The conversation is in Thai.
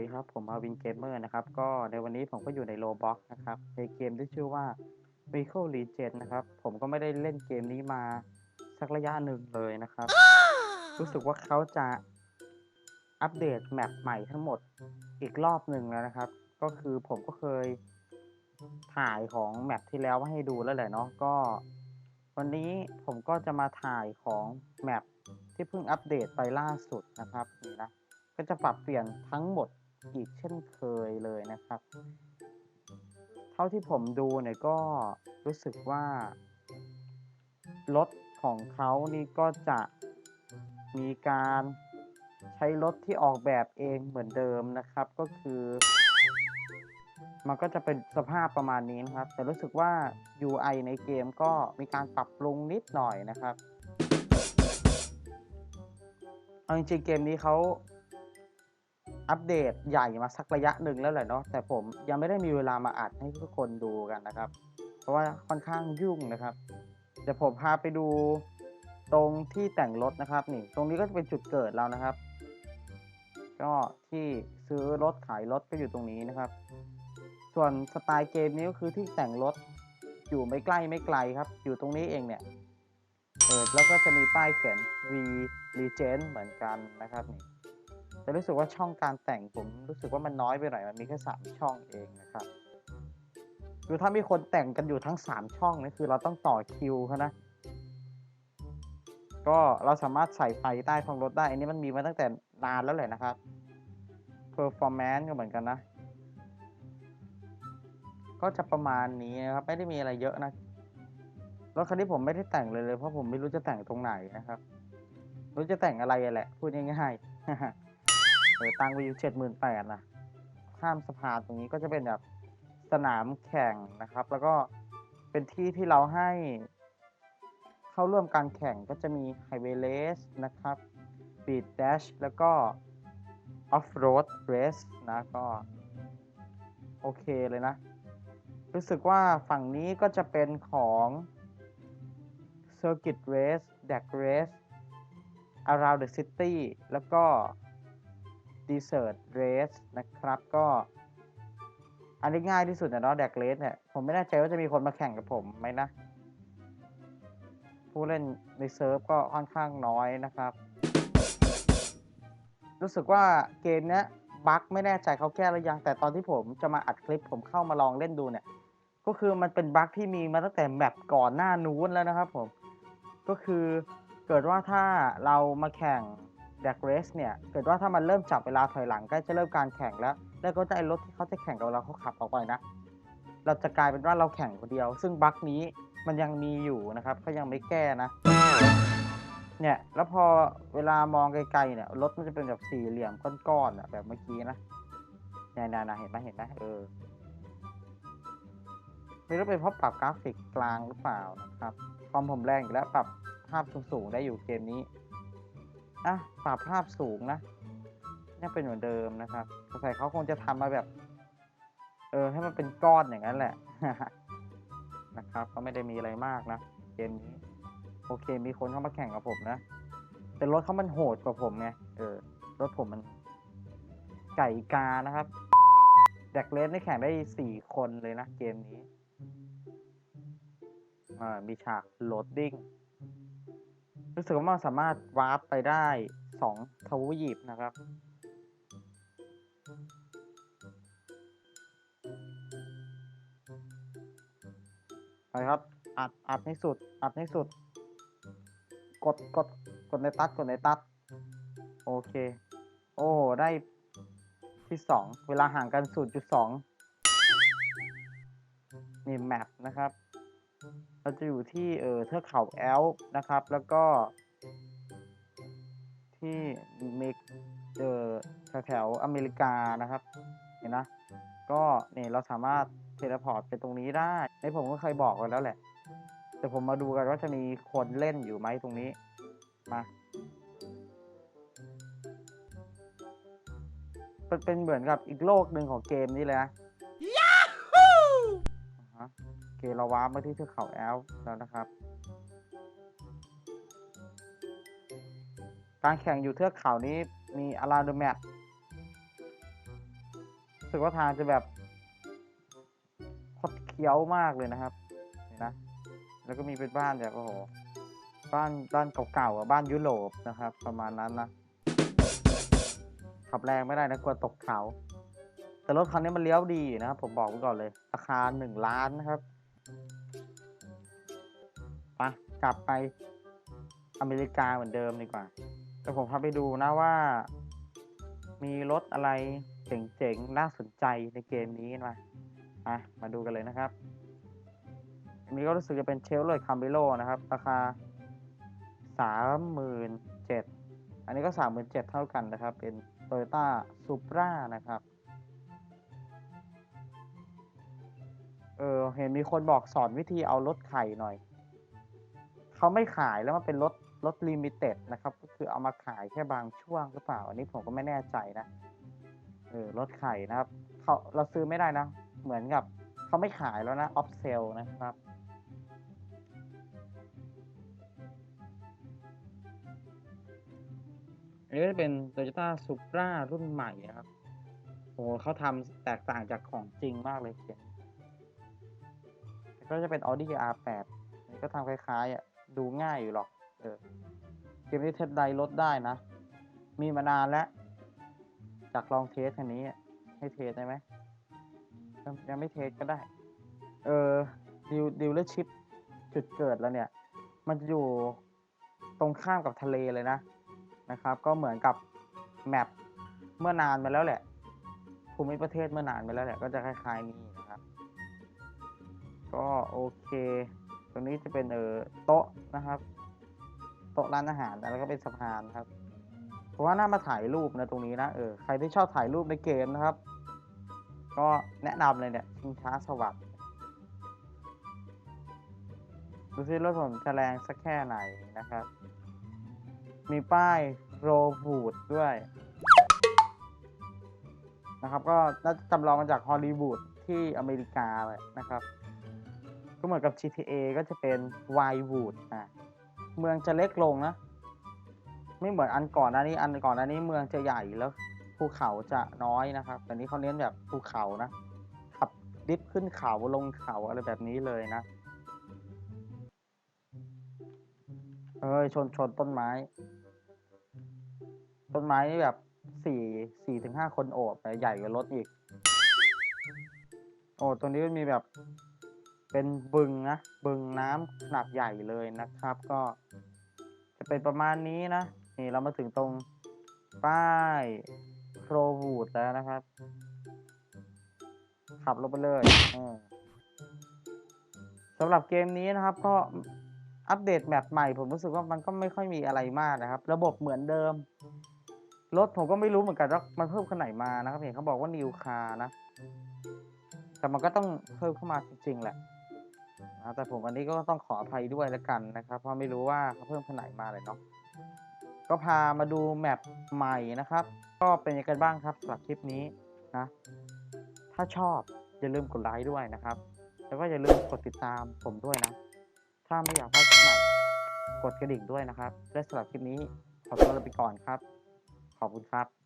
ดีครับ ผมมาวินเกมเมอร์นะครับ ก็ในวันนี้ผมก็อยู่ในโลบ็อกนะครับ ในเกมที่ชื่อว่า v e h i c l e Regen นะครับ ผมก็ไม่ได้เล่นเกมนี้มาสักระยะหนึ่งเลยนะครับ รู้สึกว่าเขาจะอัปเดตแมปใหม่ทั้งหมดอีกรอบหนึ่งแล้วนะครับ ก็คือผมก็เคยถ่ายของแมปที่แล้วมาให้ดูแล้วแหละเนาะก็ วันนี้ผมก็จะมาถ่ายของแมปที่เพิ่งอัปเดตไปล่าสุดนะครับนี่นะก็จะปรับเปลี่ยนทั้งหมด อีกเช่นเคยเลยนะครับ เท่าที่ผมดูเนี่ยก็รู้สึกว่ารถของเขานี่ก็จะมีการใช้รถที่ออกแบบเองเหมือนเดิมนะครับ ก็คือ มันก็จะเป็นสภาพประมาณนี้นะครับ แต่รู้สึกว่า UI ในเกมก็มีการปรับปรุงนิดหน่อยนะครับเอาจริงๆเกมนี้เขา อัปเดตใหญ่มาสักระยะหนึ่งแล้วแหละเนาะแต่ผมยังไม่ได้มีเวลามาอัดให้ทุกคนดูกันนะครับ เพราะว่าค่อนข้างยุ่งนะครับเดี๋ยวผมพาไปดูตรงที่แต่งรถนะครับนี่ ตรงนี้ก็จะเป็นจุดเกิดเรานะครับ ก็ที่ซื้อรถขายรถก็อยู่ตรงนี้นะครับ ส่วนสไตล์เกมนี้ก็คือที่แต่งรถอยู่ไม่ใกล้ไม่ไกลครับ อยู่ตรงนี้เองเนี่ยเออแล้วก็จะมีป้ายเขียน V Legend เหมือนกันนะครับนี่ แต่รู้สึกว่าช่องการแต่งผมรู้สึกว่ามันน้อยไปหน่อยมันมีแค่สามช่องเองนะครับคือถ้ามีคนแต่งกันอยู่ทั้งสามช่องนี่คือเราต้องต่อคิวเขานะก็เราสามารถใส่ไฟใต้ท้องรถได้ อันนี้มันมีมาตั้งแต่นานแล้วแหละนะครับ performance ก็เหมือนกันนะ ก็จะประมาณนี้นะครับ ไม่ได้มีอะไรเยอะนะรถคันนี้ผมไม่ได้แต่งเลยเลยเพราะผมไม่รู้จะแต่งตรงไหนนะครับ รู้จะแต่งอะไรแหละ พูดง่ายๆ เออตังค์ไปอยู่เจ็ดหมื่นแปดนะข้ามสะพานตรงนี้ก็จะเป็นแบบสนามแข่งนะครับ แล้วก็เป็นที่ที่เราให้ เข้าร่วมการแข่งก็จะมีไฮเวย์เลสนะครับบีด d ดชแล้วก็ออฟโรดเรสนะก็ โอเคเลยนะ รู้สึกว่าฝั่งนี้ก็จะเป็นของ Circuit Race d a c Race Around the City แล้วก็ Desert Race นะครับก็อันนี้ง่ายที่สุดนะเนาะ d a c Race เนี่ย ผมไม่แน่ใจว่าจะมีคนมาแข่งกับผมไหมนะ ผู้เล่นในเซิร์ฟก็ค่อนข้างน้อยนะครับ รู้สึกว่าเกมเนี้ยบั๊กไม่แน่ใจเขาแก้หรือยัง แต่ตอนที่ผมจะมาอัดคลิปผมเข้ามาลองเล่นดูเนี่ย ก็คือมันเป็นบั๊กที่มีมาตั้งแต่แมปก่อนหน้านู้นแล้วนะครับผม ก็คือเกิดว่าถ้าเรามาแข่ง ดกเรสเนี่ยเกิดว่าถ้ามันเริ่มจับเวลาถอยหลังใกล้จะเริ่มการแข่งแล้ว แล้วก็จะไอ้รถที่เขาจะแข่งกับเราเขาขับออกไปนะ เราจะกลายเป็นว่าเราแข่งคนเดียว ซึ่งบั๊กนี้มันยังมีอยู่นะครับเขายังไม่แก้นะ เนี่ยแล้วพอเวลามองไกลๆเนี่ยรถมันจะเป็นแบบสี่เหลี่ยมก้อนๆอะแบบเมื่อกี้นะเนี่ยนะเห็นไหมเห็นไหมเออไม่รู้เป็นเพราะปรับกราฟิกกลางหรือเปล่านะครับ ความผมแรงอยู่แล้วปรับภาพสูงๆได้อยู่เกมนี้ อะปรับภาพสูงนะนี่เป็นเหมือนเดิมนะครับสงสัยเขาคงจะทำมาแบบ เออ ให้มันเป็นก้อนอย่างนั้นแหละ นะครับ ก็ไม่ได้มีอะไรมากนะ เกมนี้ โอเค มีคนเข้ามาแข่งกับผมนะ แต่รถเขามันโหดกว่าผมไง เออ รถผมมัน ไก่กานะครับแดกเลสนี่แข่งได้สี่คนเลยนะ เกมนี้ อ่า มีฉากโหลดดิ้ง รู้สึกว่ามันสามารถวาร์ปไปได้สองทวีปนะครับไปครับ อัด อัดให้สุด อัดให้สุด กด กด กดในตัด กดในตัด โอเค โอ้โหได้ที่สอง เวลาห่างกัน0.2นี่แมปนะครับ เราจะอยู่ที่เออเทือกเขาแอลป์นะครับ แล้วก็ที่เมกเออแถวๆอเมริกานะครับเห็นนะก็เนี่ยเราสามารถเทเลพอร์ตไปตรงนี้ได้ในผมก็เคยบอกไว้แล้วแหละ แต่ผมมาดูกันว่าจะมีคนเล่นอยู่ไหมตรงนี้มาเป็นเหมือนกับอีกโลกหนึ่งของเกมนี้เลยนะ เคเราว้าร์ปมาที่เทือกเขาแอลป์แล้วนะครับ การแข่งอยู่เทือกเขานี้มีอาราเดแมปสึกว่าทางจะแบบคดเคี้ยวมากเลยนะครับเห็นนะ แล้วก็มีเป็นบ้านแบบโอ้โห บ้านบ้านเก่าๆอะบ้านยุโรปนะครับ ประมาณนั้นนะ ขับแรงไม่ได้นะกลัวตกเขาแต่รถคันนี้มันเลี้ยวดีนะครับ ผมบอกไว้ก่อนเลย ราคาหนึ่งล้านนะครับ กลับไปอเมริกาเหมือนเดิมดีกว่าแต่ผมพาไปดูนะว่า มีรถอะไรเจ๋งๆน่าสนใจในเกมนี้มาอะมาดูกันเลยนะครับอันนี้ก็รู้สึกจะเป็นเชลเลยคัมเบโลนะครับ ราคาสามหมื่นเจ็ดอันนี้ก็สามหมื่นเจ็ดเท่ากันนะครับ เป็น t o y ยต้าซูปรานะครับเออเห็นมีคนบอกสอนวิธีเอารถไข่หน่อย เขาไม่ขายแล้วมันเป็นรถรถลิมิเต็ดนะครับ ก็คือเอามาขายแค่บางช่วงหรือเปล่า อันนี้ผมก็ไม่แน่ใจนะเออรถไข่นะครับเขาเราซื้อไม่ได้นะ เหมือนกับเขาไม่ขายแล้วนะออฟเซลนะครับอันนี้ก็จะเป็น Toyota Supra รุ่นใหม่นะครับโอ้โหเขาทำแตกต่างจากของจริงมากเลยเขียนก็จะเป็น Audi R8 อันนี้ก็ทำคล้ายๆอะ ดูง่ายอยู่หรอก เออ เกมนี้เทสไดรถได้นะ มีมานานแล้ว จากลองเทสคันนี้ ให้เทสได้ไหม ยังไม่เทสก็ได้ เออดิวดิวเลอร์ชิปจุดเกิดแล้วเนี่ย มันจะอยู่ตรงข้ามกับทะเลเลยนะ นะครับ ก็เหมือนกับแมปเมื่อนานมาแล้วแหละภูมิประเทศเมื่อนานมาแล้วแหละ ก็จะคล้ายๆนี้นะครับ ก็โอเค ตรงนี้จะเป็นเออโต๊ะนะครับ โต๊ะร้านอาหารแล้วก็เป็นสะพานครับเพราะว่าน่ามาถ่ายรูปนะตรงนี้นะเออใครที่ชอบถ่ายรูปในเกมนะครับ ก็แนะนำเลยเนี่ยชิงช้าสวัสดิ์ดูซิรถผมจะแรงสักแค่ไหนนะครับ มีป้ายโรบูดด้วยนะครับก็น่าจะจำลองมาจากฮอลลีวูดที่อเมริกาเลยนะครับ ก็เหมือนกับ GTA ก็จะเป็นไววูดอะเมืองจะเล็กลงนะ ไม่เหมือนอันก่อนอันนี้ อันก่อนอันนี้เมืองจะใหญ่แล้วภูเขาจะน้อยนะครับแต่นี้เขาเน้นแบบภูเขานะขับดิฟขึ้นเขาลงเขาอะไรแบบนี้เลยนะ เอ้ยชนชนต้นไม้ ต้นไม้นี่แบบสี่สี่ถึงห้าคนโอบใหญ่กว่ารถอีก โอ้ตัวนี้ก็มีแบบ เป็นบึงนะ บึงน้ำขนาดใหญ่เลยนะครับ ก็ จะเป็นประมาณนี้นะ นี่เรามาถึงตรงป้ายโครวูดแล้วนะครับ ขับลงไปเลยสำหรับเกมนี้นะครับ ก็อัปเดตแมปใหม่ ผมรู้สึกว่ามันก็ไม่ค่อยมีอะไรมากนะครับ ระบบเหมือนเดิม รถผมก็ไม่รู้เหมือนกันว่ามันเพิ่มขนาดไหนมานะครับ เห็นเขาบอกว่านิวคานะ แต่มันก็ต้องเพิ่มเข้ามาจริงๆแหละ นะแต่ผมอันนี้ก็ต้องขออภัยด้วยแล้วกันนะครับ เพราะไม่รู้ว่าเขาเพิ่มขนาดมาเลยเนาะก็พามาดูแมปใหม่นะครับ ก็เป็นยังไงบ้างครับสำหรับคลิปนี้นะถ้าชอบอย่าลืมกดไลค์ด้วยนะครับ แล้วก็อย่าลืมกดติดตามผมด้วยนะ ถ้าไม่อยากพลาดคลิปใหม่กดกระดิ่งด้วยนะครับและสำหรับคลิปนี้ขอตัวลาไปก่อนครับ ขอบคุณครับ